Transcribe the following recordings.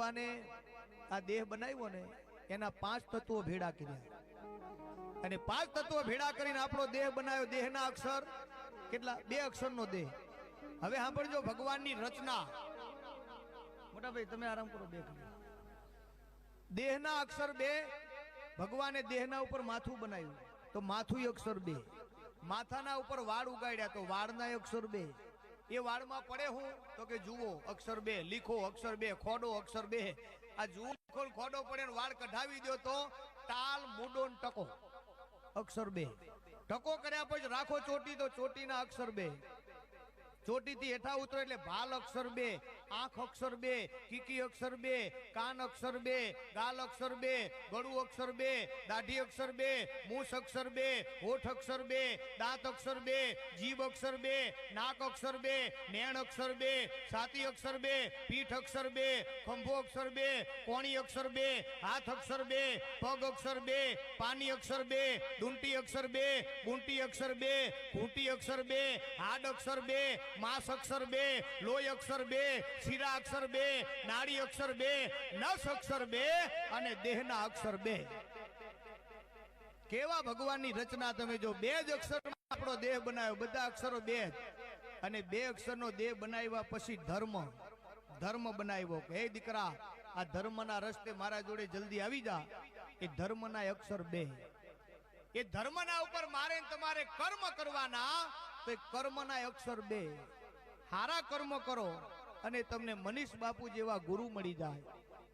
ભગવાને આ દેહ બનાવ્યો ને, એના પાંચ તત્વો ભેડા કર્યા. અને પાંચ તત્વો ભેડા કરીને આપણો દેહ બનાવ્યો, દેહના અક્ષર. કેટલા? બે અક્ષરનો દેહ. હવે સાંભળજો ભગવાનની રચના. મોટા ભાઈ, તમે આરામ કરો, બે. દેહના અક્ષર બે, ભગવાને દેહના ઉપર માથું બનાવ્યું. તો માથું અક્ષર બે. માથાના ઉપર વાળ ઉગાડ્યા તો વાળના અક્ષર બે. એ વાળમાં પડે હું? તો કે જુઓ, અક્ષર બે, લીખો અક્ષર બે, ખોડો અક્ષર બે. આ જુઓ ખોડો પડે ને વાળ કઢાવી દો તો તાલ મુડો ને ટકો. અક્ષર બે. ટકો કર્યા પછી રાખો ચોટી તો ચોટીના અક્ષર બે. ચોટીથી હેઠા ઉતરો એટલે ભાલ અક્ષર બે આંખ અક્ષર બે કીકી અક્ષર બે કાન અક્ષર બે ગાલ અક્ષર બે ગળું અક્ષર બે દાઢી અક્ષર બે મૂછ અક્ષર બે હોઠ અક્ષર બે દાંત અક્ષર બે જીભ અક્ષર બે નાક અક્ષર બે નેણ અક્ષર બે છાતી અક્ષર બે પીઠ અક્ષર બે ખંભો અક્ષર બે કોણી અક્ષર બે હાથ અક્ષર બે પગ અક્ષર બે પાની અક્ષર બે ડુંટી અક્ષર બે ગુંટી અક્ષર બે ઘૂંટી અક્ષર બે હાડ અક્ષર બે માંસ અક્ષર બે, લોહી અક્ષર બે, શિરા અક્ષર બે નાડી અક્ષર બે, નસ અક્ષર બે અને દેહના અક્ષર બે. કેવા ભગવાનની રચના તમે જો બે જ અક્ષરમાં આપણો દેહ બનાવ્યો, બધા અક્ષરો બે અને બે અક્ષરનો દેહ બનાવ્યા પછી ધર્મ ધર્મ બનાવ્યો હે દીકરા, આ ધર્મના રસ્તે મારા જોડે જલ્દી આવી જા. એ ધર્મના અક્ષર બે. એ ધર્મના ઉપર મારે તમારે કર્મ કરવાના તો કર્મના અક્ષર બે. હારા કર્મ કરો અને તમને મનીષ બાપુ જેવા ગુરુ મળી જાય.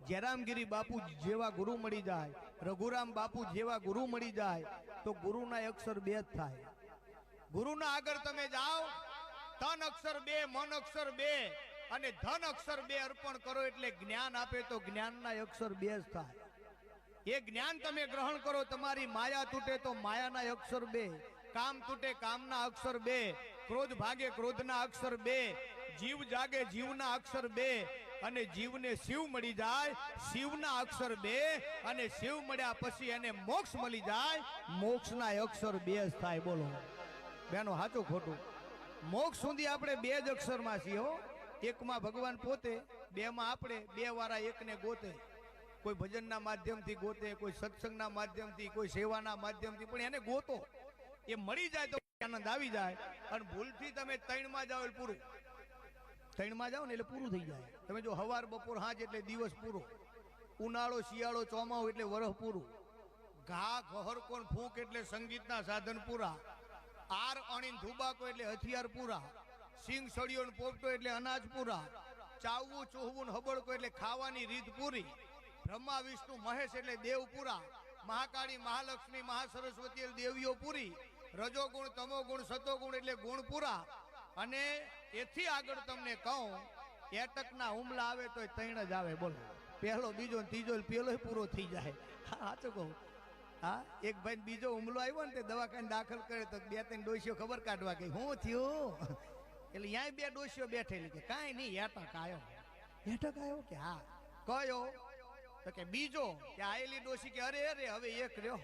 જયરામગીરી બાપુ જેવા ગુરુ મળી જાય. રઘુરામ બાપુ જેવા ગુરુ મળી જાય. તો ગુરુના અક્ષર બે જ થાય. ગુરુના આગળ તમે જાઓ. તન અક્ષર બે, મન અક્ષર બે અને ધન અક્ષર બે અર્પણ કરો એટલે જ્ઞાન આપે તો જ્ઞાનના અક્ષર બે જ થાય. એ જ્ઞાન તમે ગ્રહણ કરો, તમારી માયા તૂટે તો માયાના અક્ષર બે. કામ તૂટે કામના અક્ષર બે, ક્રોધ ભાગે ક્રોધના અક્ષર બે, જીવ જાગે જીવના અક્ષર બે, અને જીવને શિવ મળી જાય, શિવના અક્ષર બે, અને શિવ મળ્યા પછી એને મોક્ષ મળી જાય, મોક્ષના અક્ષર બે જ થાય, બોલો. બેનો સાચું ખોટું? મોક્ષ સુધી આપણે બે જ અક્ષરમાં છીએ, હો. એકમાં ભગવાન પોતે, બેમાં આપણે, બે વાળા એકને ગોતે. કોઈ ભજનના માધ્યમથી ગોતે, કોઈ સત્સંગના માધ્યમથી, કોઈ સેવાના માધ્યમથી, પણ એને ગોતો. એ મળી જાય તો આનંદ આવી જાય. અને ભૂલથી તમે તૈણમાં જાઓ એટલે પૂરું. તૈણમાં જાઓ ને એટલે પૂરું થઈ જાય. તમે જો હવાર, બપોર, હાજ એટલે દિવસ પૂરો. ઉનાળો, શિયાળો ચોમાવો એટલે વરહ પૂરું. ઘા, ઘહર, કોણ ફૂંક એટલે સંગીતના સાધન પૂરા. આર, અણીન, ધુબાકો એટલે હથિયાર પૂરા. સિંગ, સળિયો પોપટો એટલે અનાજ પૂરા. ચાવવું, ચોહવું હબળકો એટલે ખાવાની રીત પૂરી. બ્રહ્મા, વિષ્ણુ, મહેશ એટલે દેવ પૂરા. મહાકાળી, મહાલક્ષ્મી, મહાસરસ્વતી દેવીઓ પૂરી. રજોગુણ સતો ગુણ એટલે ગુણ પૂરા. અને એથી આગળ તમને કહું એટકના હુમલા આવે તો ત્રણ જ આવે, બોલો. પહેલો, બીજો ત્રીજો ને પેલો પૂરો થઈ જાય. હા કહું. હા, એક ભાઈ બીજો હુમલો આવ્યો ને તે દવાખાને દાખલ કરે તો બે ત્રણ ડોસીઓ ખબર કાઢવા ગઈ. હું થયું? એટલે ત્યાં બે ડોસીઓ બેઠેલી કે કાંઈ નહીં એટક આવ્યો એટક આવ્યો કે હા. કયો? તો કે બીજો, કે આયેલી ડોસી કે અરે અરે, હવે એક રહ્યો.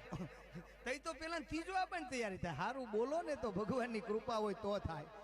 તઈ તો પેલા ત્રીજો આપણને તૈયારી થાય સારું બોલો ને તો ભગવાનની કૃપા હોય તો થાય.